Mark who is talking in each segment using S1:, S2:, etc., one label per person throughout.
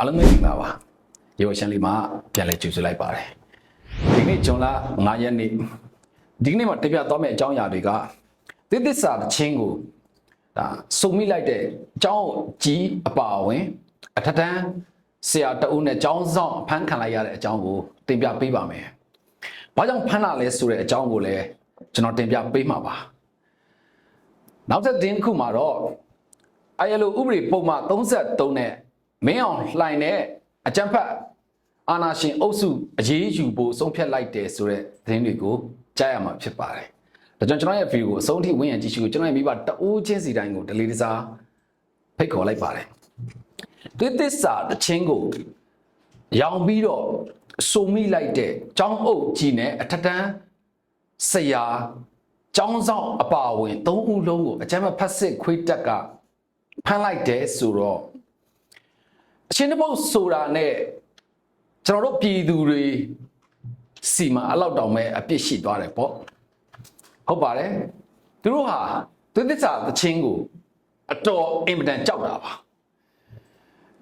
S1: အားလုံးပဲမင်္ဂလာပါရေဝရှန်လေးမှာပြန်လဲကြိုဆိုလိုက်ပါတယ်ဒီနေ့ဂျွန်လာ9ရက်နေ့ဒီနေ့မှာတပြသွားမယ့်အကြောင်းအရာတွေကသစ်သစ္စာတစ်ချင်းကိုဒါစုံမိလိုက်တဲ့အကြောင်းကြီးအပါအဝင်အထက်တန်းဆရာတအုပ်နဲ့အကြောင်းဆောင်ဖမ်းခံလိုက်ရတဲ့အကြောင်းကိုတင်ပြပေးပါမယ်။ဘာကြောင့်ဖမ်းလာလဲဆိုတဲ့အကြောင်းကိုလည်းကျွန်တော်တင်ပြပေးမှာပါ။နောက်တစ် दिन တစ်ခုမှာတော့အယလိုဥပဒေပုံမှန်33နဲ့ မင်းအောင်လှိုင်နဲ့အကြံဖက်အာနာရှင်အုပ်စုအရေးယူဖို့ဆုံးဖြတ်လိုက်တယ်ဆိုတဲ့သတင်းတွေကိုကြားရမှာဖြစ်ပါတယ်။ဒါကြောင့်ကျွန်တော်ရဲ့ဗီဒီယိုကိုအဆုံးထိဝင်ရကြည့်ရှုကျွန်တော်ရဲ့မိဘတအိုးချင်းစီတိုင်းကိုဒလီတစားဖိတ်ခေါ်လိုက်ပါတယ်။ဒီသစ္စာတစ်ချင်းကိုရောင်ပြီးတော့စုံမိလိုက်တဲ့ចောင်းအုပ်ကြီးနဲ့အထက်တန်းဆရာចောင်းဆောင်အပါအဝင်၃ဦးလုံးကိုအကြမ်းဖက်စစ်ခွေးတက်ကဖမ်းလိုက်တယ်ဆိုတော့ အချင်းတစ်ပုတ်ဆိုတာနဲ့ကျွန်တော်တို့ပြည်သူတွေစီမှာအလောက်တောင်မဲ့အပြစ်ရှိသွားတယ်ပေါ့ဟုတ်ပါတယ်သူတို့ဟာသူသစ္စာသချင်းကိုအတော်အင်မတန်ကြောက်တာပါ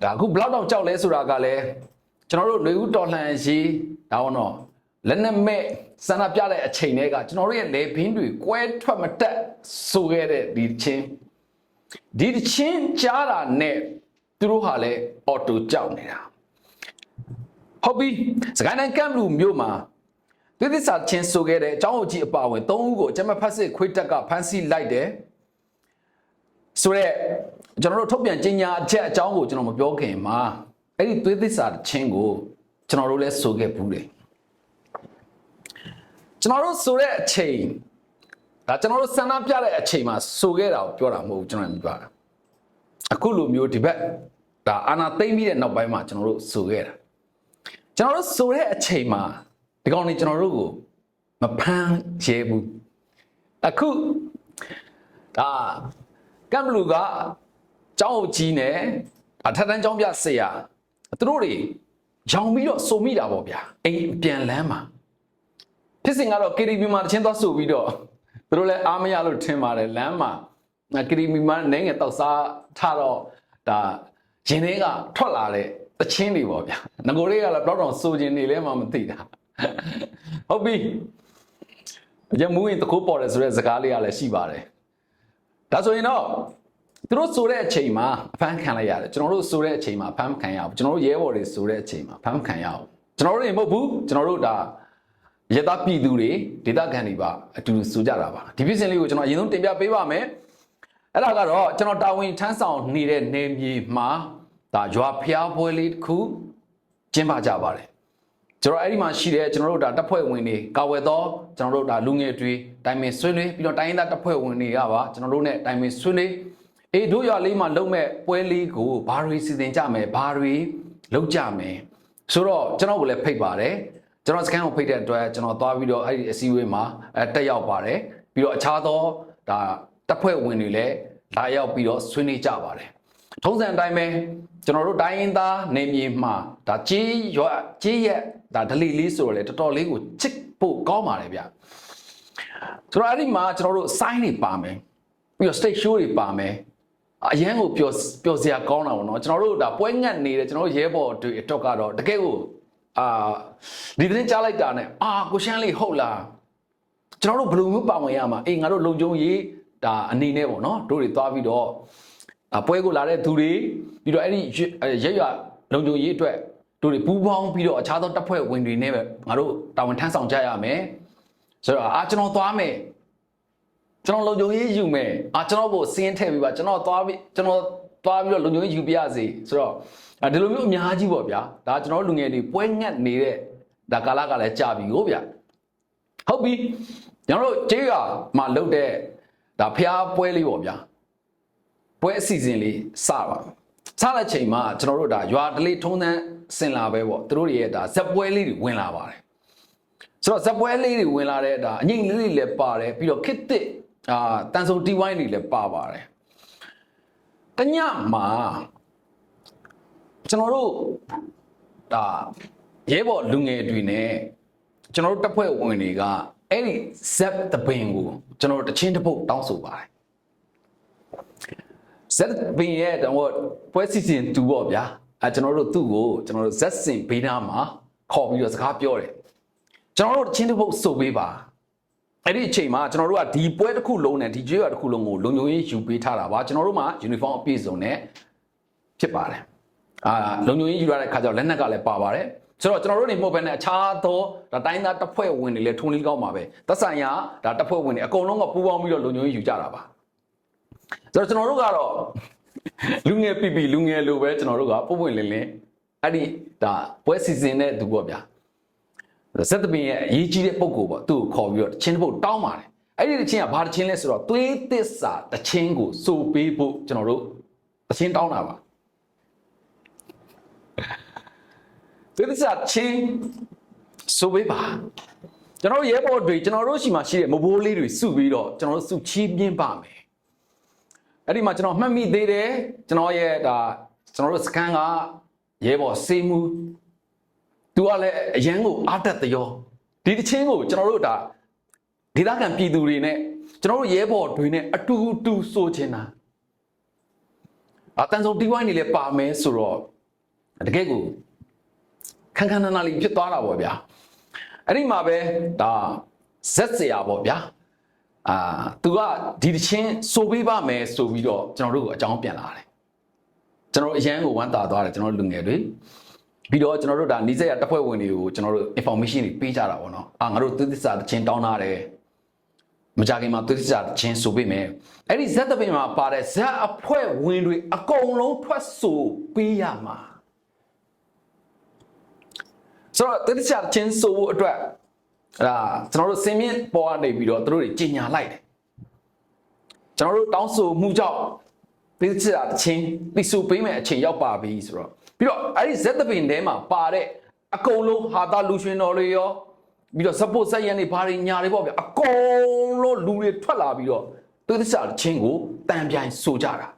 S1: ဒါအခုဘလောက်တောင်ကြောက်လဲဆိုတာကလည်းကျွန်တော်တို့လူဦးတော်လှန်ရေးဒါတော့တော့လက်နဲ့မဲ့စန္ဒပြတဲ့အချိန်တွေကကျွန်တော်တို့ရဲ့လေဘင်းတွေကွဲထွက်မတက်ဆိုခဲ့တဲ့ဒီချင်းဒီတချင်းကြားတာနဲ့ သူတို့ဟာလည်းအော်တိုကြောက်နေတာဟုတ်ပြီစကိုင်းတိုင်းကမ်ဘလူးမြို့မှာသစ်သစ္စာချင်းဆိုခဲ့တဲ့အကြောင်းအကြီးအပါဝင်၃ဦးကိုကျမဖတ်စစ်ခွေးတက်ကဖမ်းဆီးလိုက်တယ်ဆိုတော့ကျွန်တော်တို့ထုတ်ပြန်ကြေညာအချက်အကြောင်းကိုကျွန်တော်မပြောခင်မှာအဲ့ဒီသွေးသစ္စာချင်းကိုကျွန်တော်တို့လည်းဆိုခဲ့ဘူးတယ်ကျွန်တော်တို့ဆိုတဲ့အချိန်ဒါကျွန်တော်တို့ဆန္ဒပြတဲ့အချိန်မှာဆိုခဲ့တာကိုပြောတာမဟုတ်ဘူးကျွန်တော်မြင်ပါတာ အခုလိုမျိုးဒီဘက်ဒါအာနာသိမ့်ပြီးတဲ့နောက်ပိုင်းမှာကျွန်တော်တို့ဆိုခဲ့တာကျွန်တော်တို့ဆိုတဲ့အချိန်မှာဒီကောင်တွေကျွန်တော်တို့ကိုမဖမ်းရဲဘူးအခုဒါကမ်ဘလူကကျောင်းအုပ်ကြီးနဲ့အထက်တန်းကျောင်းပြဆရာသူတို့တွေရောင်ပြီးတော့စုံမိတာပေါ့ဗျာအိမ်ပြန်လန်းမှာဖြစ်စဉ်ကတော့ KTV မှာတချင်းသွားဆိုပြီးတော့သူတို့လည်းအားမရလို့ထင်ပါတယ်လမ်းမှာ ကရီမီမန်နိုင်ငယ်တောက်စားထတော့ဒါရင်တွေကထွက်လာတဲ့တချင်းတွေပေါ့ဗျာငကိုတွေကလည်းဘလောက်တောင်စိုးခြင်းနေလဲမှမသိတာဟုတ်ပြီရမူရင်တခိုးပေါ်တယ်ဆိုတဲ့စကားလေးကလည်းရှိပါတယ်ဒါဆိုရင်တော့သူတို့ဆိုတဲ့အချိန်မှာအဖမ်းခံလိုက်ရတယ်ကျွန်တော်တို့ဆိုတဲ့အချိန်မှာဖမ်းခံရအောင်ကျွန်တော်တို့ရဲဘော်တွေဆိုတဲ့အချိန်မှာဖမ်းခံရအောင်ကျွန်တော်တို့တွေမဟုတ်ဘူးကျွန်တော်တို့ဒါရသပြည်သူတွေဒေသခံတွေပါအတူတူစူကြတာပါဒီဖြစ်စဉ်လေးကိုကျွန်တော်အရင်ဆုံးတင်ပြပေးပါမယ် အဲ့ဒါကတော့ကျွန်တော်တာဝန်ထမ်းဆောင်နေတဲ့နေမြေမှာဒါရွာဖျားပွဲလေးတစ်ခုကျင်းပကြပါတယ်ကျွန်တော်အဲ့ဒီမှာရှိတဲ့ကျွန်တော်တို့ဒါတပ်ဖွဲ့ဝင်တွေကာဝယ်သောကျွန်တော်တို့ဒါလူငယ်တွေတိုင်ပင်ဆွေးနွေးပြီးတော့တိုင်းရင်းသားတပ်ဖွဲ့ဝင်တွေကပါကျွန်တော်တို့ ਨੇ တိုင်ပင်ဆွေးနွေးအေးတို့ရွာလေးမှာလုံမဲ့ပွဲလေးကိုဘာတွေစီစဉ်ကြမယ်ဘာတွေလုပ်ကြမယ်ဆိုတော့ကျွန်တော်ကိုလည်းဖိတ်ပါတယ်ကျွန်တော်စကန်ကိုဖိတ်တဲ့အတွက်ကျွန်တော်သွားပြီးတော့အဲ့ဒီအစည်းအဝေးမှာအဲတက်ရောက်ပါတယ်ပြီးတော့အခြားသောဒါတပ်ဖွဲ့ဝင်တွေလည်း လာရောက်ပြီးတော့ဆွေးနွေးကြပါတယ်ထုံးစံအတိုင်းပဲကျွန်တော်တို့တိုင်းရင်းသားနေမြေမှာဒါကြေးရွက်ကြေးရက်ဒါဒလီလေးဆိုတော့လေတော်တော်လေးကိုချစ်ဖို့ကောင်းပါတယ်ဗျဆိုတော့အဲ့ဒီမှာကျွန်တော်တို့စိုင်းတွေပါမယ်ပြီးတော့ stage show တွေပါမယ်အရန်ကိုပျော်ပျော်စရာကောင်းတာပေါ့နော်ကျွန်တော်တို့ဒါပွဲငတ်နေတဲ့ကျွန်တော်တို့ရဲဘော်တွေအတွက်ကတော့တကယ်ကိုအာဒီသတင်းကြားလိုက်တာနဲ့အာကိုရှမ်းလေးဟုတ်လားကျွန်တော်တို့ဘယ်လိုမျိုးပါဝင်ရမှာအေးငါတို့လုံခြုံရေး ဒါအနေနဲ့ပေါ့နော်တို့တွေသွားပြီးတော့အာပွဲကိုလာတဲ့သူတွေပြီးတော့အဲ့ဒီရက်ရလုံခြုံရေးအတွက်တို့တွေပူးပေါင်းပြီးတော့အခြားသောတပ်ဖွဲ့ဝင်တွေနဲ့ပဲငါတို့တာဝန်ထမ်းဆောင်ကြရမယ်ဆိုတော့အာကျွန်တော်သွားမယ်ကျွန်တော်လုံခြုံရေးယူမယ်အာကျွန်တော်ကိုစင်းထည့်ပြီးပါကျွန်တော်သွားပြီးကျွန်တော်သွားပြီးတော့လုံခြုံရေးယူပြရစီဆိုတော့ဒီလိုမျိုးအများကြီးပေါ့ဗျာဒါကျွန်တော်လူငယ်တွေပွဲငတ်နေတဲ့ဒါကာလကလည်းကြာပြီကိုဗျာဟုတ်ပြီကျွန်တော်တို့ကျေးရွာမှာလုပ်တဲ့ ဒါဖျားပွဲလေးပေါ့ဗျာပွဲအစီအစဉ်လေးစပါစတဲ့ချိန်မှာကျွန်တော်တို့ဒါရွာတလေးထုံးတန်းဆင်လာပဲပေါ့သူတို့တွေရဲ့ဒါဇက်ပွဲလေးတွေဝင်လာပါတယ်ဆိုတော့ဇက်ပွဲလေးတွေဝင်လာတဲ့ဒါအငိမ့်လေးတွေလည်းပါတယ်ပြီးတော့ခစ်တစ်အာတန်ဆုံတီဝိုင်းတွေလည်းပါပါတယ်တညမှာကျွန်တော်တို့ဒါရဲဘော်လူငယ်တွေနဲ့ကျွန်တော်တို့တပ်ဖွဲ့ဝင်တွေက အဲ့ဒီဇက်တပင်ကိုကျွန်တော်တို့တချင်းတစ်ပုတ်တောင်းဆိုပါတယ်ဇက်ပင်ရဲ့တော့ပွဲစီစဉ်တူပေါ့ဗျာအဲကျွန်တော်တို့သူ့ကိုကျွန်တော်တို့ဇက်စင်ဘေးနားမှာခေါ်ပြီးတော့စကားပြောတယ်ကျွန်တော်တို့ချင်းတစ်ပုတ်စုပ်ပေးပါအဲ့ဒီအချိန်မှာကျွန်တော်တို့ကဒီပွဲတစ်ခုလုံးနဲ့ဒီကျွေးရတစ်ခုလုံးကိုလုံခြုံရေးယူပေးထားတာပါကျွန်တော်တို့မှာယူနီဖောင်းအပြည့်စုံနဲ့ဖြစ်ပါတယ်အာလုံခြုံရေးယူရတဲ့ခါကျတော့လက်နက်ကလည်းပါပါတယ် ဆိုတော့ကျွန်တော်တို့နေမဟုတ်ဘဲနဲ့အခြားသောဒါတိုင်းသားတပ်ဖွဲ့ဝင်တွေလည်းထုံးလေးကောင်းပါပဲသက်ဆိုင်ရာဒါတပ်ဖွဲ့ဝင်တွေအကုန်လုံးကပူးပေါင်းပြီးတော့လုံခြုံရေးယူကြတာပါဆိုတော့ကျွန်တော်တို့ကတော့လူငယ်ပြပြလူငယ်လိုပဲကျွန်တော်တို့ကပုံပွင့်လင်းလင်းအဲ့ဒီဒါပွဲစီစဉ်တဲ့သူပေါ့ဗျာဇက်တပင်ရဲ့အရေးကြီးတဲ့ပုံကိုပေါ့သူ့ကိုခေါ်ပြီးတော့တချင်းတစ်ပုတ်တောင်းပါတယ်အဲ့ဒီတချင်းကဘာတချင်းလဲဆိုတော့သွေးသစ္စာတချင်းကိုစိုးပေးဖို့ကျွန်တော်တို့တချင်းတောင်းတာပါ သွေးသစ္စာချင်းစိုးပေးပါကျွန်တော်တို့ရဲဘော်တွေကျွန်တော်တို့ရှိမှရှိတဲ့မဘိုးလေးတွေစုပြီးတော့ကျွန်တော်တို့စုချီးပြင်းပါမယ်အဲ့ဒီမှာကျွန်တော်မှတ်မိသေးတယ်ကျွန်တော်ရဲ့ဒါကျွန်တော်တို့စကန်ကရဲဘော်စေးမှုသူကလည်းအရန်ကိုအားတက်တရောဒီတချင်းကိုကျွန်တော်တို့ဒါဒေသခံပြည်သူတွေနဲ့ကျွန်တော်တို့ရဲဘော်တွေနဲ့အတူတူဆိုချင်တာအတန်ဆုံးတီးဝိုင်းနေလဲပါမယ်ဆိုတော့တကယ်ကို ခန်းခန်းနာနာလေးဖြစ်သွားတာပေါ့ဗျာအဲ့ဒီမှာပဲဒါဇက်စရာပေါ့ဗျာအာသူကဒီတချင်းစိုးပေးပါမယ်ဆိုပြီးတော့ကျွန်တော်တို့ကိုအကြောင်းပြန်လာတယ်ကျွန်တော်တို့အရန်ကိုဝမ်းသာသွားတယ်ကျွန်တော်တို့လူငယ်တွေပြီးတော့ကျွန်တော်တို့ဒါနီးစက်ရတပ်ဖွဲ့ဝင်တွေကိုကျွန်တော်တို့ information တွေပေးကြတာပေါ့နော်အာငါတို့သစ္စာတချင်းတောင်းထားတယ်မကြခင်မှာသစ္စာတချင်းဆိုပေးမယ်အဲ့ဒီဇက်တပင်မှာပါတဲ့ဇက်အဖွဲ့ဝင်တွေအကုန်လုံးထွက်ဆိုပေးရမှာ ဆိုတော့သစ္စာတချင်းဆိုဖို့အတွက်အဲ့ဒါကျွန်တော်တို့စင်မြင့်ပေါ်ကနေပြီးတော့သူတို့တွေကြီးညာလိုက်တယ်ကျွန်တော်တို့တောင်းဆိုမှုကြောင့်ပိစရာတစ်ချင်းပိစုပေးမဲ့အချိန်ရောက်ပါပြီဆိုတော့ပြီးတော့အဲ့ဒီဇက်သပင်ထဲမှာပါတဲ့အကုန်လုံးဟာတာလူရှင်တော်တွေရောပြီးတော့ support ဆက်ရန်တွေဘာတွေညာတွေပေါ့ဗျအကုန်လုံးလူတွေထွက်လာပြီးတော့ပိစရာတစ်ချင်းကိုတန်ပြိုင်ဆိုကြတာ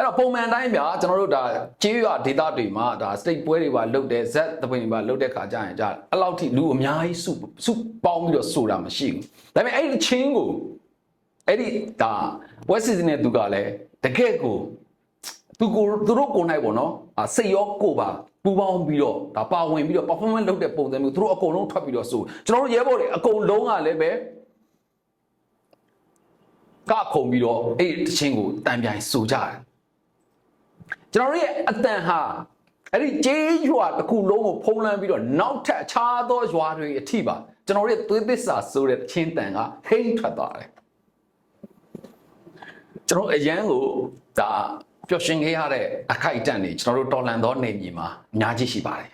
S1: အဲ့တော့ပုံမှန်တိုင်းဗျာကျွန်တော်တို့ဒါကြေးရွာဒေတာတွေမှာဒါ state ပွဲတွေပါလုပ်တဲ့ဇက်သပင်တွေပါလုပ်တဲ့ခါကျရင်ကြာအဲ့လောက်ထိလူအများကြီးစုစုပေါင်းပြီးတော့ဆိုတာမရှိဘူးဒါပေမဲ့အဲ့ဒီချင်းကိုအဲ့ဒီဒါပွဲစီစဉ်တဲ့သူကလည်းတကယ့်ကိုသူကိုသူတို့ကိုယ်နိုင်ပေါ့နော်အာစိတ်ရောကိုယ်ပါပူပေါင်းပြီးတော့ဒါပါဝင်ပြီးတော့ performance လုပ်တဲ့ပုံစံမျိုးသူတို့အကုန်လုံးထွက်ပြီးတော့ဆိုကျွန်တော်တို့ရဲဘော်တွေအကုန်လုံးကလည်းပဲကခုံပြီးတော့အဲ့ဒီတချင်းကိုတန်ပြိုင်ဆိုကြတယ် ကျွန်တော်တို့ရဲ့အတန်ဟာအဲ့ဒီကျေးရွာတစ်ခုလုံးကိုဖုံးလန်းပြီးတော့နောက်ထပ်အခြားသောရွာတွေအထိပါကျွန်တော်တို့ရဲ့သွေးသစ္စာဆိုတဲ့ချင်းတန်ကဟိမ့်ထွက်သွားတယ်ကျွန်တော်အရန်ကိုဒါပျော်ရွှင်ခဲ့ရတဲ့အခိုက်အတန့်တွေကျွန်တော်တို့တော်လန်သောနေမြေမှာအများကြီးရှိပါတယ်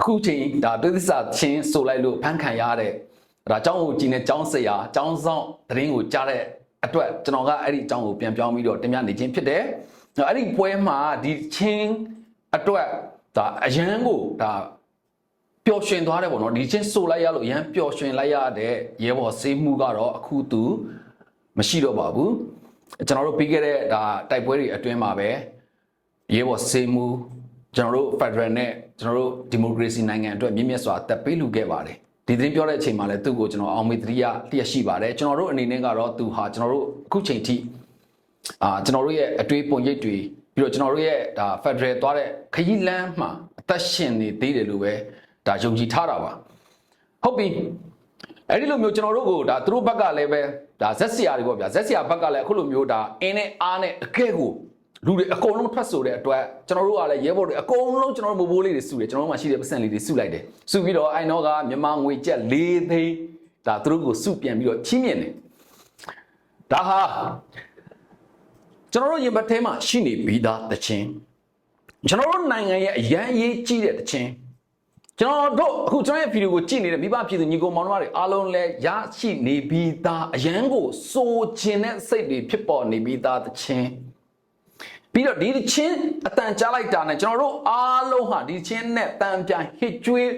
S1: အခုချိန်ဒါသွေးသစ္စာချင်းဆိုလိုက်လို့ဖန်ခံရတဲ့ဒါအကြောင်းကိုကြည့်နေအကြောင်းဆရာအကြောင်းဆောင်သတင်းကိုကြားတဲ့အတွက်ကျွန်တော်ကအဲ့ဒီအကြောင်းကိုပြန်ပြောင်းပြီးတော့တင်ပြနေခြင်းဖြစ်တယ်။ အဲ့ဒီပွဲမှာဒီချင်းအတွက်ဒါအရန်ကိုဒါပျော်ရွှင်သွားတယ်ပေါ့နော်ဒီချင်းဆိုလိုက်ရလို့အရန်ပျော်ရွှင်လိုက်ရတဲ့ရဲဘော်စေးမှုကတော့အခုသူမရှိတော့ပါဘူး။ကျွန်တော်တို့ပြီးခဲ့တဲ့ဒါတိုက်ပွဲတွေအတွင်းမှာပဲရဲဘော်စေးမှုကျွန်တော်တို့ Federal နဲ့ကျွန်တော်တို့ Democracy နိုင်ငံအတွက်မြင့်မြတ်စွာတက်ပေးလူခဲ့ပါတယ်။ဒီသတင်းပြောတဲ့အချိန်မှာလည်းသူ့ကိုကျွန်တော်အောင်မေတ္တရိယလျက်ရှိပါတယ်ကျွန်တော်တို့အနေနဲ့ကတော့သူဟာကျွန်တော်တို့အခုချိန်ထိ အာကျွန်တော်တို့ရဲ့အတွေးပုံရိပ်တွေပြီးတော့ကျွန်တော်တို့ရဲ့ဒါ Federal သွားတဲ့ခရီးလမ်းမှာအသက်ရှင်နေသေးတယ်လို့ပဲဒါယုံကြည်ထားတာပါဟုတ်ပြီအဲ့ဒီလိုမျိုးကျွန်တော်တို့ကိုဒါသူတို့ဘက်ကလည်းပဲဒါဇက်စရာတွေပေါ့ဗျာဇက်စရာဘက်ကလည်းအခုလိုမျိုးဒါအင်းနဲ့အားနဲ့အကဲကိုလူတွေအကုန်လုံးထွက်ဆိုတဲ့အတွက်ကျွန်တော်တို့ကလည်းရဲဘော်တွေအကုန်လုံးကျွန်တော်တို့မိုးဘိုးလေးတွေစုတယ်ကျွန်တော်တို့မှာရှိတဲ့ပတ်စံလေးတွေစုလိုက်တယ်စုပြီးတော့အိုင်နောကမြန်မာငွေကျပ်၄သိန်းဒါသူတို့ကိုစုပြန်ပြီးတော့ချီးမြှင့်တယ်ဒါဟာ ကျွန်တော်တို့ရင်ဘတ်ထဲမှာရှိနေပြီးသားတခြင်းကျွန်တော်တို့နိုင်ငံရဲ့အရန်အရေးကြီးတဲ့တခြင်းကျွန်တော်တို့အခုကျွန်တော်ရဲ့ဗီဒီယိုကိုကြည့်နေတဲ့မိဘပြည်သူညီကိုမောင်နှမတွေအားလုံးလည်းရရှိနေပြီးသားအရန်ကိုစိုးခြင်းတဲ့စိတ်တွေဖြစ်ပေါ်နေပြီးသားတခြင်းပြီးတော့ဒီတချင်းအတန်ကြားလိုက်တာနဲ့ကျွန်တော်တို့အားလုံးဟာဒီချင်းနဲ့တန်ပြန်ဟစ်ကျွေး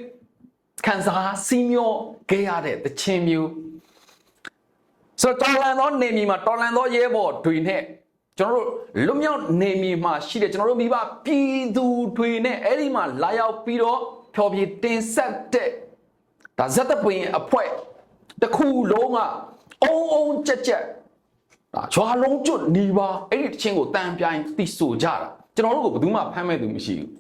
S1: ခံစားစီးမျောခဲ့ရတဲ့တချင်းမျိုးဆိုတော့တော်လန်သောနေမီမှာတော်လန်သောရဲဘော်တွေနဲ့ ကျွန်တော်တို့လွတ်မြောက်နေမီမှာရှိတဲ့ကျွန်တော်တို့မိဘပြည်သူတွေနဲ့အဲ့ဒီမှာလာရောက်ပြီးတော့ဖျော်ဖြေတင်ဆက်တဲ့ဒါဇက်တပွင့်အဖွဲ့တစ်ခုလုံးကအုံအုံကြက်ကြက်ဒါရွာလုံးကျွတ်နေပါအဲ့ဒီတချင်းကိုတန်ပြိုင်သိဆိုကြတာကျွန်တော်တို့ကိုဘယ်သူမှဖမ်းမဲ့သူမရှိဘူး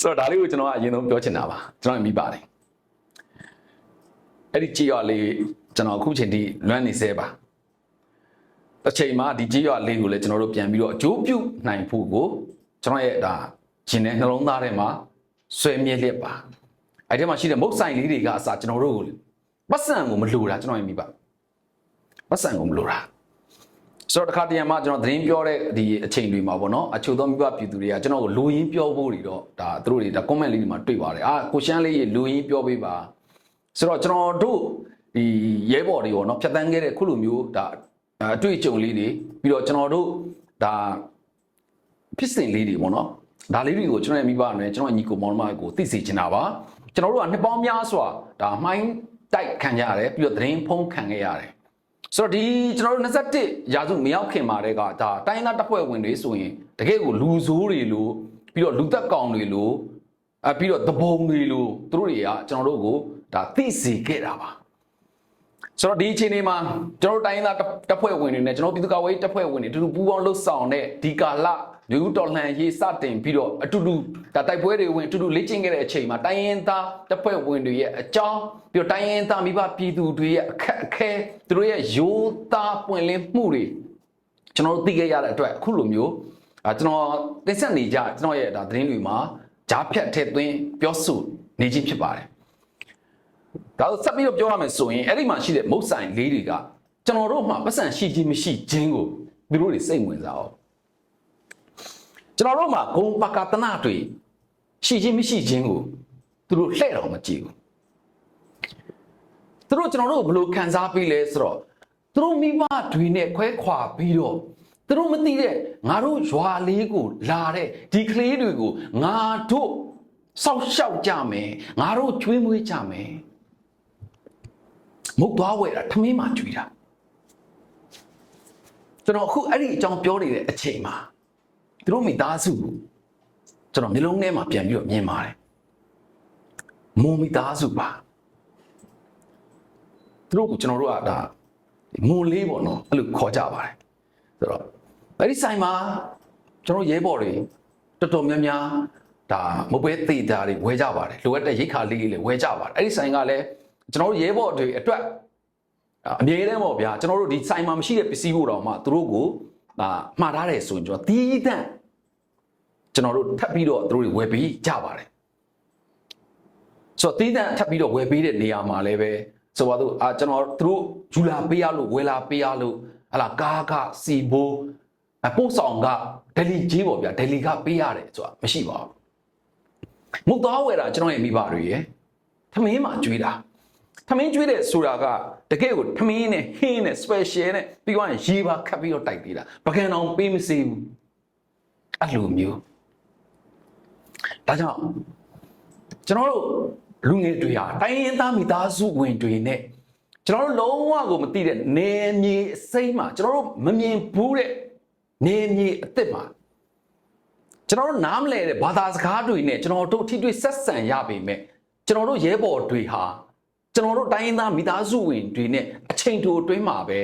S1: ဆိုတော့ဒါလေးကိုကျွန်တော်ကအရင်ဆုံးပြောချင်တာပါကျွန်တော်မိပါတယ်အဲ့ဒီကြေးရွာလေးကျွန်တော်အခုချိန်ထိလွမ်းနေသေးပါ တစ်ချိန်မှာဒီကြေးရွာလေးကိုလည်းကျွန်တော်တို့ပြန်ပြီးတော့အကျိုးပြုနိုင်ဖို့ကိုကျွန်တော်ရဲ့ဒါရှင်တဲ့နှလုံးသားထဲမှာဆွဲမြဲလျက်ပါအဲ့ဒီမှာရှိတဲ့မုတ်ဆိုင်လေးတွေကအစားကျွန်တော်တို့ကိုပတ်စံကိုမလိုတာကျွန်တော်ရဲ့မိပါပတ်စံကိုမလိုတာဆိုတော့တစ်ခါတည်းမှာကျွန်တော်သတင်းပြောတဲ့ဒီအချိန်တွေမှာပေါ့နော်အချို့သောမိဘပြည်သူတွေကကျွန်တော်ကိုလိုရင်းပြောဖို့တွေတော့ဒါသူတို့တွေဒါ comment လေးတွေမှာတွေ့ပါတယ်အာကိုရှမ်းလေးရေလိုရင်းပြောပေးပါဆိုတော့ကျွန်တော်တို့ဒီရဲဘော်တွေပေါ့နော်ဖြတ်တန်းခဲ့တဲ့ခုလိုမျိုးဒါ အတွေ့အကြုံလေးတွေပြီးတော့ကျွန်တော်တို့ဒါဖြစ်စဉ်လေးတွေပေါ့နော်ဒါလေးတွေကိုကျွန်တော်ရဲ့မိဘနဲ့ကျွန်တော်ညီကိုမောင်နှမကိုသိစေချင်တာပါကျွန်တော်တို့ကနှစ်ပေါင်းများစွာဒါမှိုင်းတိုက်ခံကြရတယ်ပြီးတော့သတင်းဖုံးခံခဲ့ရတယ်ဆိုတော့ဒီကျွန်တော်တို့21ရာစုမရောက်ခင်မှာတည်းကဒါတိုင်းသားတပ်ဖွဲ့ဝင်တွေဆိုရင်တကယ့်ကိုလူဆိုးတွေလို့ပြီးတော့လူသက်ကောင်တွေလို့အပြီးတော့တဘုံတွေလို့သူတို့တွေကကျွန်တော်တို့ကိုဒါသိစေခဲ့တာပါ ဆိုတော့ဒီအချိန်လေးမှာကျွန်တော်တို့တိုင်းသားတပ်ဖွဲ့ဝင်တွေနဲ့ကျွန်တော်ပြည်သူ့ကာကွယ်ရေးတပ်ဖွဲ့ဝင်တွေအတူတူပူးပေါင်းလှုပ်ဆောင်တဲ့ဒီကာလလူတော်လှန်ရေးစတင်ပြီးတော့အတူတူဒါတိုက်ပွဲတွေဝင်အတူတူလေ့ကျင့်ခဲ့တဲ့အချိန်မှာတိုင်းရင်းသားတပ်ဖွဲ့ဝင်တွေရဲ့အကြောင်းပြီးတော့တိုင်းရင်းသားမိဘပြည်သူတွေရဲ့အခက်အခဲသူတို့ရဲ့ရိုးသားပွင့်လင်းမှုတွေကျွန်တော်တို့သိခဲ့ရတဲ့အတွက်အခုလိုမျိုးအာကျွန်တော်တင်ဆက်နေကြကျွန်တော်ရဲ့ဒါသတင်းတွေမှာဂျားဖြတ်ထည့်သွင်းပြောဆိုနေခြင်းဖြစ်ပါတယ် ဒါဆိုဆက်ပြီးတော့ပြောရမယ်ဆိုရင်အဲ့ဒီမှာရှိတဲ့မုတ်ဆိုင်လေးတွေကကျွန်တော်တို့မှပတ်စံရှိခြင်းမရှိခြင်းကိုသူတို့တွေစိတ်ဝင်စားအောင်ကျွန်တော်တို့မှာဂုံပကတနာတွေရှိခြင်းမရှိခြင်းကိုသူတို့လှဲ့တော်မကြည့်ဘူးသူတို့ကျွန်တော်တို့ဘယ်လိုခံစားပြီးလဲဆိုတော့သူတို့မိဘတွေနဲ့ခွဲခွာပြီးတော့သူတို့မသိတဲ့ငါတို့ရွာလေးကိုလာတဲ့ဒီကလေးတွေကိုငါတို့စောက်ရှောက်ကြမယ်ငါတို့ကျွေးမွေးကြမယ် မုတ်သွားဝဲတာထမင်းမှကျွေးတာကျွန်တော်အခုအဲ့ဒီအကြောင်းပြောနေတဲ့အချိန်မှာသူတို့မိသားစုကိုကျွန်တော်မျိုးလုံးထဲမှာပြန်ပြီးတော့မြင်ပါတယ်မုံမိသားစုပါသူတို့ကိုကျွန်တော်တို့ကဒါမုံလေးပေါ့နော်အဲ့လိုခေါ်ကြပါတယ်ဆိုတော့အဲ့ဒီဆိုင်မှာကျွန်တော်ရဲဘော်တွေတော်တော်များများဒါမပွဲသေးတာတွေဝဲကြပါတယ်လိုအပ်တဲ့ရိတ်ခါလေးလေးဝဲကြပါတယ်အဲ့ဒီဆိုင်ကလည်း ကျွန်တော်တို့ရဲဘော်တွေအတွက်အမြဲတမ်းပေါ့ဗျာကျွန်တော်တို့ဒီဆိုင်မှာမရှိတဲ့ပစ္စည်းဖို့တော့မှသူတို့ကိုဒါမှားထားတယ်ဆိုရင်ကျွန်တော်တီးတန့်ကျွန်တော်တို့ထပ်ပြီးတော့သူတို့တွေဝယ်ပေးကြပါတယ်ဆိုတော့တီးတန့်ထပ်ပြီးတော့ဝယ်ပေးတဲ့နေရာမှာလည်းပဲဆိုပါတော့အာကျွန်တော်သူတို့ယူလာပေးရလို့ဝယ်လာပေးရလို့ဟလာကားကစီဘိုးအပို့ဆောင်ကဒယ်လီကြီးပေါ့ဗျာဒယ်လီကပေးရတယ်ဆိုတာမရှိပါဘူးမုတ်သားဝယ်တာကျွန်တော်ရဲ့မိဘတွေရယ်ထမင်းမှကျွေးတာ ထမင်းကျွေးတဲ့ဆိုတာကတကယ်ကိုထမင်းနဲ့ဟင်းနဲ့ special နဲ့ပြီးတော့ရေပါခတ်ပြီးတော့တိုက်ပေးတာပကံတော်ပေးမစေဘူးအဲ့လိုမျိုးဒါကြောင့်ကျွန်တော်တို့လူငယ်တွေဟာတိုင်းရင်းသားမိသားစုဝင်တွေနဲ့ကျွန်တော်တို့လုံးဝကိုမသိတဲ့နေမြေအစိမ်းမှာကျွန်တော်တို့မမြင်ဘူးတဲ့နေမြေအစ်စ်မှာကျွန်တော်တို့နားမလဲတဲ့ဘာသာစကားတွေနဲ့ကျွန်တော်တို့ထိတွေ့ဆက်ဆံရပေမဲ့ကျွန်တော်တို့ရဲဘော်တွေဟာ ကျွန်တော်တို့တိုင်းရင်းသားမိသားစုဝင်တွေနဲ့အချိန်တိုအတွင်းမှာပဲ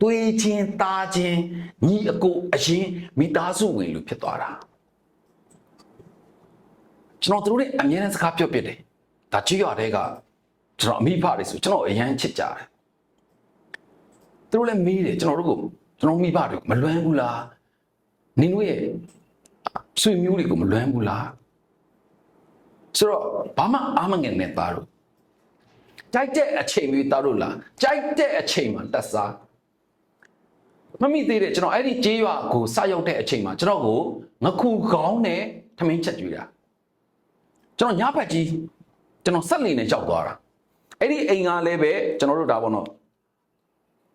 S1: တွေးချင်းသားချင်းညီအကိုအရင်မိသားစုဝင်လူဖြစ်သွားတာကျွန်တော်တို့ရဲ့အမြဲတမ်းစကားပြောပြတယ်ဒါကြည့်ရတဲ့ကကျွန်တော်အမိဖတွေဆိုကျွန်တော်အရန်ချစ်ကြတယ်သူတို့လည်းမေးတယ်ကျွန်တော်တို့ကိုကျွန်တော်မိဘတွေမလွမ်းဘူးလားနင်တို့ရဲ့ဆွေမျိုးတွေကိုမလွမ်းဘူးလားဆိုတော့ဘာမှအားမငယ်နဲ့သားတို့ ကြိုက်တဲ့အချိန်မျိုးသားတို့လားကြိုက်တဲ့အချိန်မှာတက်စားမမိသေးတဲ့ကျွန်တော်အဲ့ဒီကြေးရွာကိုစရောက်တဲ့အချိန်မှာကျွန်တော်ကိုငခုကောင်းနဲ့ထမင်းချက်ကျွေးတာကျွန်တော်ညဘက်ကြီးကျွန်တော်ဆက်လီနဲ့ရောက်သွားတာအဲ့ဒီအိမ်ကလည်းပဲကျွန်တော်တို့ဒါပေါ့နော်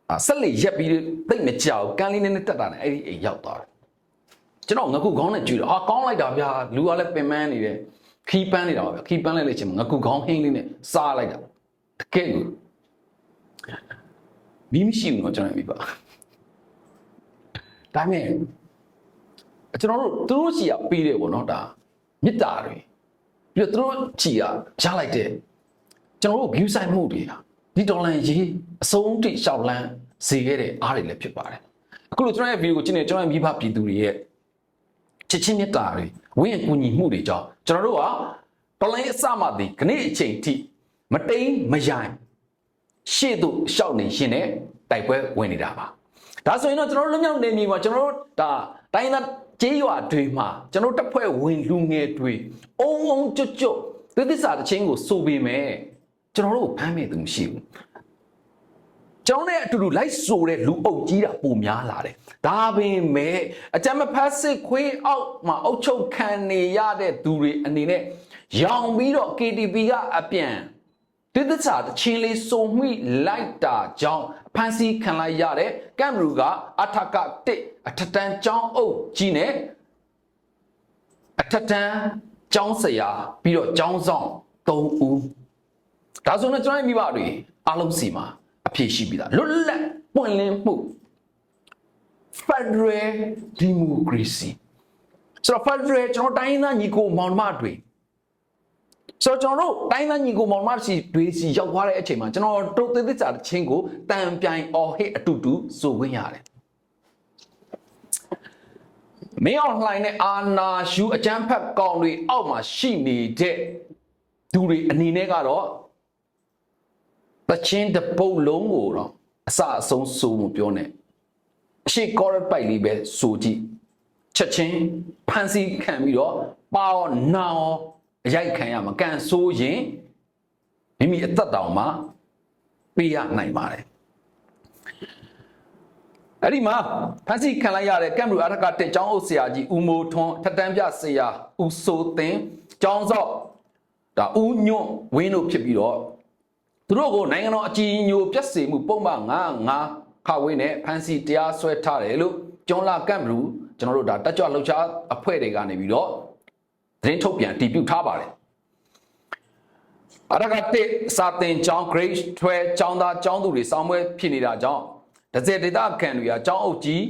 S1: အာဆက်လီရက်ပြီးတိတ်မကြောက်ကန်းလေးနဲ့တက်တာနဲ့အဲ့ဒီအိမ်ရောက်သွားတယ်ကျွန်တော်ငခုကောင်းနဲ့ကြွေးတော့အာကောင်းလိုက်တာဗျာလူကလည်းပင်ပန်းနေတယ်ခီးပန်းနေတာပါဗျာခီးပန်းလိုက်လိုက်ချင်းငခုကောင်းဟင်းလေးနဲ့စားလိုက်တာ တကယ်ကိုမီးမရှိဘူးတော့ကျွန်တော်မိပါဒါမဲ့ကျွန်တော်တို့သူတို့စီကပေးတယ်ပေါ့နော်ဒါမေတ္တာတွေပြီးတော့သူတို့စီကရလိုက်တယ်ကျွန်တော်တို့ view site မှုတွေဟာဒီဒေါ်လာရေးအဆုံးထိရှောက်လန်းစေခဲ့တဲ့အားတွေလည်းဖြစ်ပါတယ်အခုလိုကျွန်တော်ရဲ့ video ကိုကြည့်နေကျွန်တော်ရဲ့မိဘပြည်သူတွေရဲ့ချစ်ချင်းမေတ္တာတွေဝင်းကူညီမှုတွေကြောင့်ကျွန်တော်တို့ကဒေါ်လာရေးအစမှဒီခဏအချိန်ထိ မတိန်မယိုင်ရှေ့သို့ရှောက်နေရှင်နဲ့တိုက်ပွဲဝင်နေတာပါဒါဆိုရင်တော့ကျွန်တော်တို့လွတ်မြောက်နေပြီမှာကျွန်တော်တို့ဒါတိုင်းသားကျေးရွာတွေမှာကျွန်တော်တို့တပ်ဖွဲ့ဝင်လူငယ်တွေအုံအုံကျွတ်ကျွတ်သစ္စာတစ်ချင်းကိုစိုးပေမဲ့ကျွန်တော်တို့ဖမ်းမဲ့သူမရှိဘူးကျွန်တော်နဲ့အတူတူလိုက်ဆိုတဲ့လူအုပ်ကြီးတာပုံများလာတယ်။ဒါပင်မဲ့အကြမ်းမဖက်စစ်ခွေးအောက်မှာအုပ်ချုပ်ခံနေရတဲ့သူတွေအနေနဲ့ရောင်ပြီးတော့ KTP ကအပြန် တိတိစာတချင်းလေးစုံမှုလိုက်တာကြောင့်ဖန်စီခံလိုက်ရတဲ့ကမ်ဘရူကအထကတစ်အထတန်ကျောင်းအုပ်ကြီးနဲ့အထတန်ကျောင်းဆရာပြီးတော့ကျောင်းဆောင်၃ဦးဒါဆိုတော့ကျွန်တော်မိဘတွေအားလုံးစီမှာအပြည့်ရှိပြီလားလွတ်လပ်ပွင့်လင်းမှု Federal Democracy ဆိုတော့ Federal ကျွန်တော်တိုင်းသားညီကိုမောင်နှမတွေ ဆိုတော့ကျွန်တော်တို့တိုင်းသားညီကိုမောင်နှမစီတွေစီရောက်သွားတဲ့အချိန်မှာကျွန်တော်တို့သေသေးချာချင်းကိုတန်ပြိုင်အော်ဟစ်အတူတူဆိုခွင့်ရတယ်မင်းအောင်လှိုင်နဲ့အာနာရှူအကျန်းဖက်ကောင်တွေအောက်မှာရှိနေတဲ့သူတွေအနေနဲ့ကတော့တချင်းတစ်ပုတ်လုံးကိုတော့အစအဆုံးဆိုမပြောနဲ့အရှိကောရပိုက်လေးပဲဆိုကြည့်ချက်ချင်းဖန်စီခံပြီးတော့ပါရောနာရော အရိုက်ခံရမှာကန်ဆိုးရင်မိမိအသက်တောင်မှပေးရနိုင်ပါတယ်အဲ့ဒီမှာဖန်စီခံလိုက်ရတဲ့ကမ်ဘရူအထကတက်ကျောင်းအုပ်ဆရာကြီးဦးမိုးထွန်းထက်တန်းပြဆရာဦးစိုးသင်ကျောင်းစောက်ဒါဦးညွန့်ဝင်းတို့ဖြစ်ပြီးတော့သူတို့ကိုနိုင်ငံတော်အကြီးအညိုပြက်စီမှုပုံမှန်9 9ခဝင်းနဲ့ဖန်စီတရားစွဲထားတယ်လို့ကျွန်းလာကန့်ဘလူးကျွန်တော်တို့ဒါတက်ကြွလှုပ်ရှားအဖွဲ့တွေကနေပြီးတော့ သတင်းထုတ်ပြန်တည်ပြုထားပါတယ်အရကတိစာတင်ကျောင်း grade 12ကျောင်းသားကျောင်းသူတွေစောင်းပွဲဖြစ်နေတာကြောင့်ဒဇယ်ဒေတာခံတွေကကျောင်းအုပ်ကြီး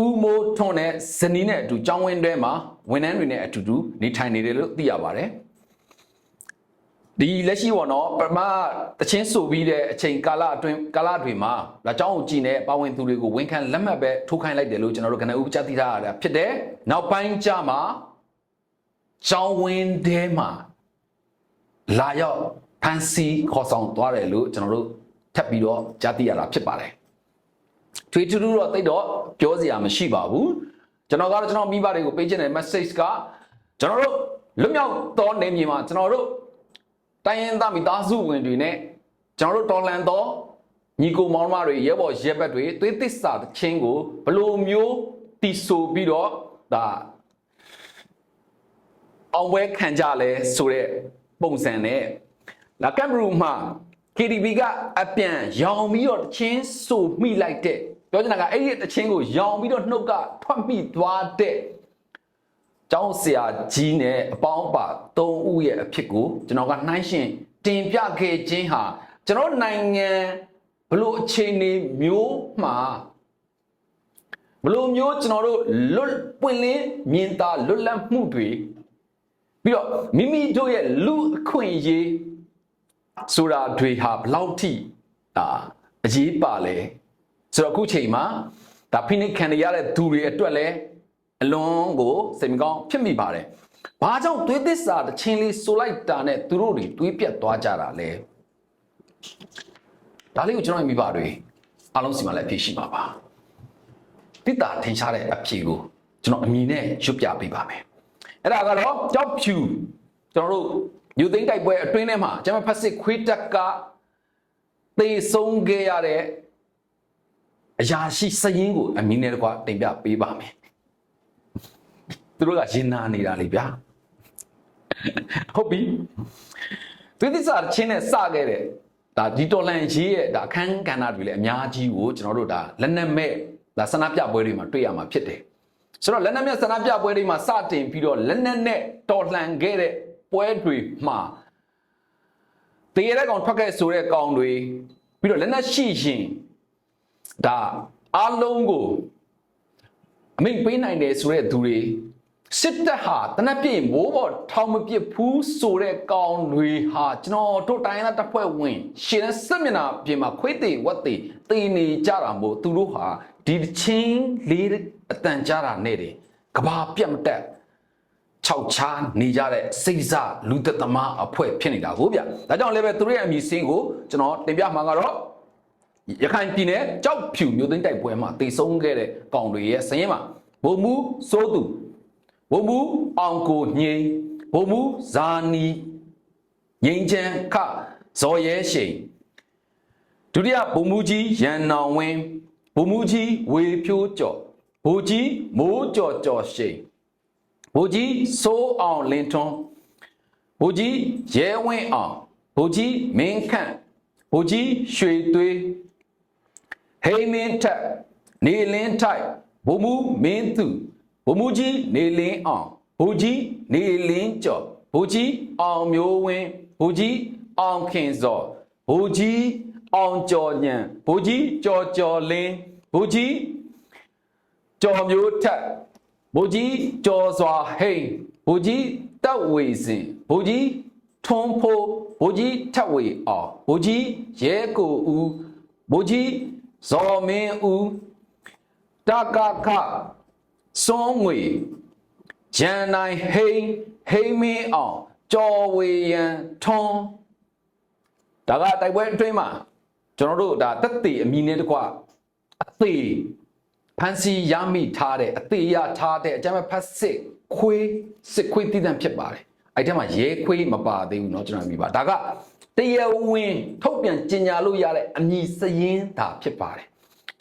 S1: ဦးမိုးထွန်းနဲ့ဇနီးနဲ့အတူကျောင်းဝင်းတွဲမှာဝန်ထမ်းတွေနဲ့အတူတူနေထိုင်နေတယ်လို့သိရပါတယ်ဒီလက်ရှိပေါ့နော်ပထမတချင်းဆိုပြီးတဲ့အချိန်ကာလအတွင်းကာလတွေမှာလာကြောင်းကိုကြည့်နေပါဝင်သူတွေကိုဝန်ခံလက်မှတ်ပဲထိုးခိုင်းလိုက်တယ်လို့ကျွန်တော်တို့ကနဦးကြားသိထားရတာဖြစ်တယ်။နောက်ပိုင်းကျမှ ကျောင်းဝင်းထဲမှာလာရောက်ဖန်စီခေါ်ဆောင်သွားတယ်လို့ကျွန်တော်တို့ထပ်ပြီးတော့ကြားသိရတာဖြစ်ပါတယ်။ထွေထူးထူးတော့တိတ်တော့ပြောစရာမရှိပါဘူး။ကျွန်တော်ကတော့ကျွန်တော်မိဘတွေကိုပေးချင်တဲ့ message ကကျွန်တော်တို့လွတ်မြောက်သောနေမြေမှာကျွန်တော်တို့တိုင်းရင်းသားမိသားစုဝင်တွေနဲ့ကျွန်တော်တို့တော်လန်သောညီကိုမောင်နှမတွေရဲဘော်ရဲဘက်တွေသွေးသစ္စာတစ်ချင်းကိုဘယ်လိုမျိုးတီဆိုပြီးတော့ဒါ အောင်ပွဲခံကြလဲဆိုတဲ့ပုံစံနဲ့လာကမ်ဘရူမှာ KDB ကအပြန်ရောင်ပြီးတော့တချင်းဆိုမိလိုက်တဲ့ပြောချင်တာကအဲ့ဒီတချင်းကိုရောင်ပြီးတော့နှုတ်ကထွက်မိသွားတဲ့ကျောင်းဆရာကြီးနဲ့အပေါင်းပါ၃ဦးရဲ့အဖြစ်ကိုကျွန်တော်ကနှိုင်းရှင်တင်ပြခဲ့ခြင်းဟာကျွန်တော်နိုင်ငံဘလို့အခြေအနေမျိုးမှာဘလို့မျိုးကျွန်တော်တို့လွတ်ပွင့်လင်းမြင်သာလွတ်လပ်မှုတွေ ပြီးတော့မိမိတို့ရဲ့လူအခွင့်အရေးဆိုတာတွေဟာဘလောက်ထိဒါအရေးပါလဲဆိုတော့အခုချိန်မှာဒါဖိနိခံရတဲ့သူတွေအတွက်လည်းအလွန်ကိုစိတ်မကောင်းဖြစ်မိပါတယ်။ဘာကြောင့်သွေးသစ္စာတစ်ချင်းလေးဆိုလိုက်တာနဲ့သူတို့တွေတွေးပြတ်သွားကြတာလဲ။ဒါလေးကိုကျွန်တော်မိဘတွေအားလုံးစီမှာလည်းဖြေရှိပါပါ။တိတာထင်ရှားတဲ့အဖြေကိုကျွန်တော်အမည်နဲ့ရွတ်ပြပေးပါမယ်။ အဲ့ဒါကတော့ကြောက်ဖြူကျွန်တော်တို့ယူသိန်းတိုက်ပွဲအတွင်းထဲမှာကျွန်မဖက်စစ်ခွေးတက်ကသေဆုံးခဲ့ရတဲ့အရာရှိစရင်ကိုအမည်နဲ့တကွာတင်ပြပေးပါမယ်။သူတို့ကရင်နာနေတာလေဗျာဟုတ်ပြီသူသစ္စာချင်းနဲ့စခဲ့တဲ့ဒါဒီတော်လန်ရေးရဲ့ဒါအခန်းကဏ္ဍတွေလည်းအများကြီးကိုကျွန်တော်တို့ဒါလက်နက်မဲ့ဒါဆန္ဒပြပွဲတွေမှာတွေ့ရမှာဖြစ်တယ် ဆိုတော့လက်နက်မဲ့ဆန္ဒပြပွဲတွေမှာစတင်ပြီးတော့လက်နက်နဲ့တော်လှန်ခဲ့တဲ့ပွဲတွေမှာတရေတဲ့ကောင်ထွက်ခဲ့ဆိုတဲ့ကောင်တွေပြီးတော့လက်နက်ရှိရင်ဒါအားလုံးကိုအမိန့်ပေးနိုင်တယ်ဆိုတဲ့သူတွေစစ်တပ်ဟာတနက်ပြည့်မိုးပေါ်ထောင်မပြစ်ဘူးဆိုတဲ့ကောင်တွေဟာကျွန်တော်တို့တိုင်းသားတပ်ဖွဲ့ဝင်ရှင်စစ်မျက်နှာပြင်မှာခွေးသေးဝက်သေးတေနေကြတာမို့သူတို့ဟာဒီချင်းလေး အတန်ကြားတာနဲ့တယ်ကဘာပြတ်မတက်ခြောက်ချားနေကြတဲ့စိတ်စလူသက်သမားအဖွဲ့ဖြစ်နေတာကိုဗျဒါကြောင့်လည်းပဲသူတို့ရဲ့အမည်စင်းကိုကျွန်တော်တင်ပြမှာကတော့ရခိုင်ပြည်နယ်ကြောက်ဖြူမြို့သိမ်းတိုက်ပွဲမှာတေဆုံးခဲ့တဲ့ကောင်တွေရဲ့စရင်မှာဘုံမူစိုးသူဘုံမူအောင်ကိုညိဘုံမူဇာနီငိမ့်ချမ်းခဇော်ရဲရှိန်ဒုတိယဘုံမူကြီးရန်နောင်ဝင်းဘုံမူကြီးဝေဖြိုးကျော် ဘိုလ်ကြီးမိုးကျော်ကျော်ရှိန်ဘိုလ်ကြီးစိုးအောင်လင်းထွန်းဘိုလ်ကြီးရဲဝင်းအောင်ဘိုလ်ကြီးမင်းခန့်ဘိုလ်ကြီးရွှေသွေးဟိမင်းထက်နေလင်းထိုက်ဘုံမူမင်းသူဘုံမူကြီးနေလင်းအောင်ဘိုလ်ကြီးနေလင်းကျော်ဘိုလ်ကြီးအောင်မျိုးဝင်းဘိုလ်ကြီးအောင်ခင်စောဘိုလ်ကြီးအောင်ကျော်ညံဘိုလ်ကြီးကျော်ကျော်လင်းဘိုလ်ကြီး ကျော်မျိုးထက်ဘိုလ်ကြီးကျော်စွာဟိန်ဘိုလ်ကြီးတက်ဝေစင်ဘိုလ်ကြီးထွန်းဖိုးဘိုလ်ကြီးထက်ဝေအောင်ဘိုလ်ကြီးရဲကိုဦးဘိုလ်ကြီးဇော်မင်းဦးတကခစွန်ငွေဂျန်နိုင်ဟိန်ဟိမင်းအောင်ကျော်ဝေရန်ထွန်းဒါကတိုက်ပွဲအတွင်းမှာကျွန်တော်တို့ဒါတက်တေအမည်နဲ့တကွအသေး ဖန်စီရမိထားတဲ့အသေးရထားတဲ့အကြမ်းဖက်စစ်ခွေးစစ်ခွေးတည်တံ့ဖြစ်ပါတယ်အဲ့ထဲမှာရဲခွေးမပါသေးဘူးเนาะကျွန်တော်မြင်ပါဒါကတရားဝင်ထုတ်ပြန်ကြေညာလို့ရတဲ့အမည်စရင်ဒါဖြစ်ပါတယ်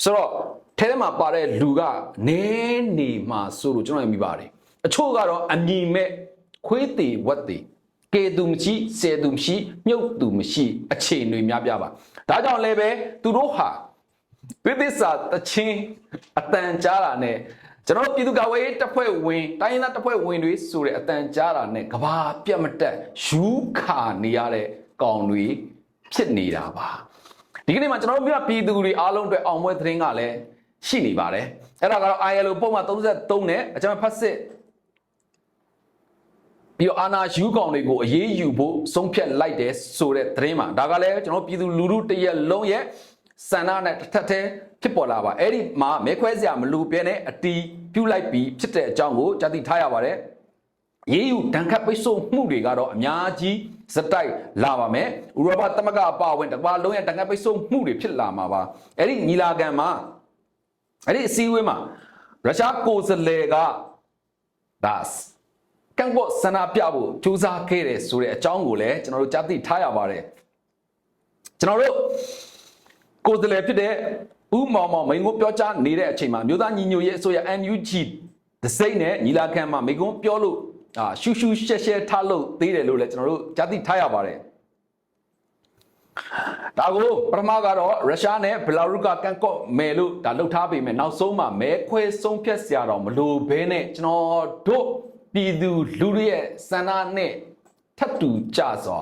S1: ဆိုတော့ထဲထဲမှာပါတဲ့လူကနဲနေမှာဆိုလို့ကျွန်တော်မြင်ပါတယ်အချို့ကတော့အမည်မဲ့ခွေးတေဝတ်တေကေသူမရှိဆယ်သူမရှိမြုပ်သူမရှိအခြေအနေများပြပါဒါကြောင့်လည်းပဲသူတို့ဟာ ပိသစ္စာတချင်းအတန်ကြားတာနဲ့ကျွန်တော်တို့ပြည်သူ့ကာကွယ်ရေးတပ်ဖွဲ့ဝင်တိုင်းရင်းသားတပ်ဖွဲ့ဝင်တွေဆိုတဲ့အတန်ကြားတာနဲ့ကဘာပြတ်မတက်ယူခါနေရတဲ့ကောင်တွေဖြစ်နေတာပါဒီကနေ့မှာကျွန်တော်တို့ပြည်ပြည်သူတွေအားလုံးအတွက်အောင်ပွဲသတင်းကလည်းရှိနေပါတယ်အဲ့ဒါကတော့ ILO ပုံမှန်33နဲ့အကြမ်းဖက်စစ်ပြီးတော့အာနာယူကောင်တွေကိုအရေးယူဖို့ဆုံးဖြတ်လိုက်တယ်ဆိုတဲ့သတင်းမှာဒါကလည်းကျွန်တော်ပြည်သူလူထုတရက်လုံးရဲ့ စန္ဒနဲ့တစ်ထပ်တည်းဖြစ်ပေါ်လာပါအဲ့ဒီမှာမဲခွဲစရာမလိုပြဲနဲ့အတီးပြုတ်လိုက်ပြီးဖြစ်တဲ့အကြောင်းကိုကြားသိထားရပါတယ်ရေးယူဒဏ်ခတ်ပိတ်ဆို့မှုတွေကတော့အများကြီးစတိုက်လာပါမယ်ဥရောပသမဂ္ဂအပါအဝင်တကမ္ဘာလုံးရဲ့ဒဏ်ခတ်ပိတ်ဆို့မှုတွေဖြစ်လာမှာပါအဲ့ဒီညီလာခံမှာအဲ့ဒီအစည်းအဝေးမှာရုရှားကိုယ်စားလှယ်ကဒါကံကော့ဆန္ဒပြဖို့ကြိုးစားခဲ့တယ်ဆိုတဲ့အကြောင်းကိုလည်းကျွန်တော်တို့ကြားသိထားရပါတယ်ကျွန်တော်တို့ ကိုယ်စားလှယ်ဖြစ်တဲ့ဥမောင်မောင်မိန်ကိုပြောကြားနေတဲ့အချိန်မှာမြို့သားညီညွတ်ရေးအစိုးရ NUG ဒစိမ့်နဲ့ညီလာခံမှာမိကွန်းပြောလို့အာရှူရှူရှက်ရှက်ထားလို့သေးတယ်လို့လည်းကျွန်တော်တို့ကြားသိထားရပါတယ်ဒါကိုပထမကတော့ရုရှားနဲ့ဘလာရုစ်ကကန်ကော့မယ်လို့ဒါလှုပ်ထားပေမဲ့နောက်ဆုံးမှာမဲခွဲဆုံးဖြတ်စရာတော့မလိုဘဲနဲ့ကျွန်တော်တို့ပြည်သူလူတွေရဲ့စန္ဒနဲ့ထပ်တူကြစွာ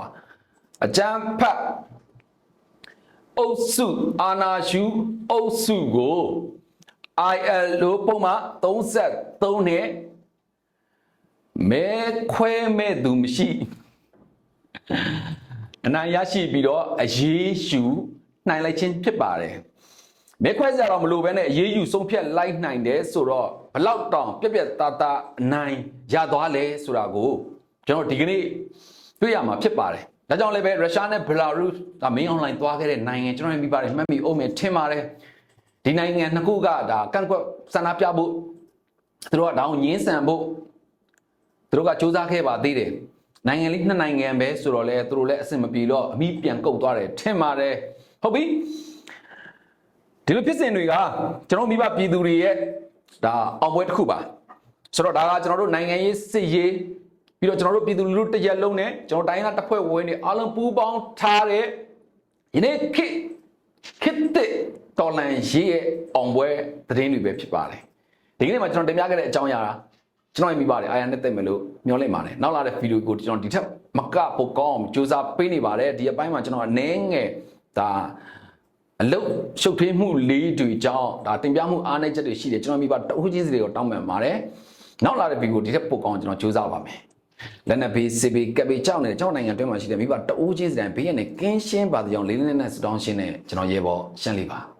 S1: အကြမ်းဖက် အုပ်စုအာနာယူအုပ်စုကို ILO ပုံမှန်33နဲ့မဲခွဲမဲ့သူမရှိအနိုင်ရရှိပြီးတော့အရေးရှုနိုင်လိုက်ခြင်းဖြစ်ပါတယ်မဲခွဲစရာတော့မလိုဘဲနဲ့အရေးယူဆုံးဖြတ်လိုက်နိုင်တယ်ဆိုတော့ဘလောက်တောင်ပြက်ပြက်သားသားအနိုင်ရသွားလဲဆိုတာကိုကျွန်တော်ဒီကနေ့တွေ့ရမှာဖြစ်ပါတယ် ဒါကြောင့်လည်းပဲရုရှားနဲ့ဘလာရုစ်ကမင်းအွန်လိုင်းသွားခဲ့တဲ့နိုင်ငံကျွန်တော်မြင်ပါတယ်မှတ်မိအောင်မယ်ထင်ပါတယ်ဒီနိုင်ငံနှစ်ခုကဒါကန့်ကွက်ဆန္ဒပြဖို့သူတို့ကဒါအောင်ငင်းဆန်ဖို့သူတို့ကစူးစမ်းခဲ့ပါသေးတယ်နိုင်ငံလေးနှစ်နိုင်ငံပဲဆိုတော့လေသူတို့လည်းအဆင်မပြေတော့အမိပြန်ကုတ်သွားတယ်ထင်ပါတယ်ဟုတ်ပြီဒီလိုဖြစ်စဉ်တွေကကျွန်တော်မိဘပြည်သူတွေရဲ့ဒါအောင်ပွဲတစ်ခုပါဆိုတော့ဒါကကျွန်တော်တို့နိုင်ငံရေးစစ်ရေး ပြီးတော့ကျွန်တော်တို့ပြည်သူလူထုတရက်လုံးနဲ့ကျွန်တော်တိုင်းသားတပ်ဖွဲ့ဝင်တွေအားလုံးပူးပေါင်းထားတဲ့ယနေ့ခေတ်ခေတ်တဲ့တော်လန်ရေးရဲ့အောင်ပွဲသတင်းတွေပဲဖြစ်ပါတယ်ဒီကနေ့မှာကျွန်တော်တင်ပြခဲ့တဲ့အကြောင်းအရာကျွန်တော်မိပါတယ်အာရနဲ့တက်မယ်လို့မျှော်လင့်ပါတယ်နောက်လာတဲ့ဗီဒီယိုကိုကျွန်တော်ဒီထက်မကပိုကောင်းအောင်စူးစမ်းပေးနေပါတယ်ဒီအပိုင်းမှာကျွန်တော်အနေငယ်ဒါအလုတ်ရှုပ်ထွေးမှုလေးတွေကြောင့်ဒါတင်ပြမှုအားနည်းချက်တွေရှိတယ်ကျွန်တော်မိဘတအုပ်ကြီးစီတွေကိုတောင်းပန်ပါတယ်နောက်လာတဲ့ဗီဒီယိုဒီထက်ပိုကောင်းကျွန်တော်စူးစမ်းပါမယ် လက်နက်ဘေးစစ်ဘေးကပ်ဘေးကြောက်နေတဲ့ကြောက်နိုင်ငံတွင်းမှာရှိတဲ့မိဘတအိုးချင်းစတန်ဘေးရနဲ့ကင်းရှင်းပါတဲ့ကြောင့်လေးလေးနက်နက်စတောင်းရှင်းတဲ့ကျွန်တော်ရေပေါ်ရှင်းလေးပါ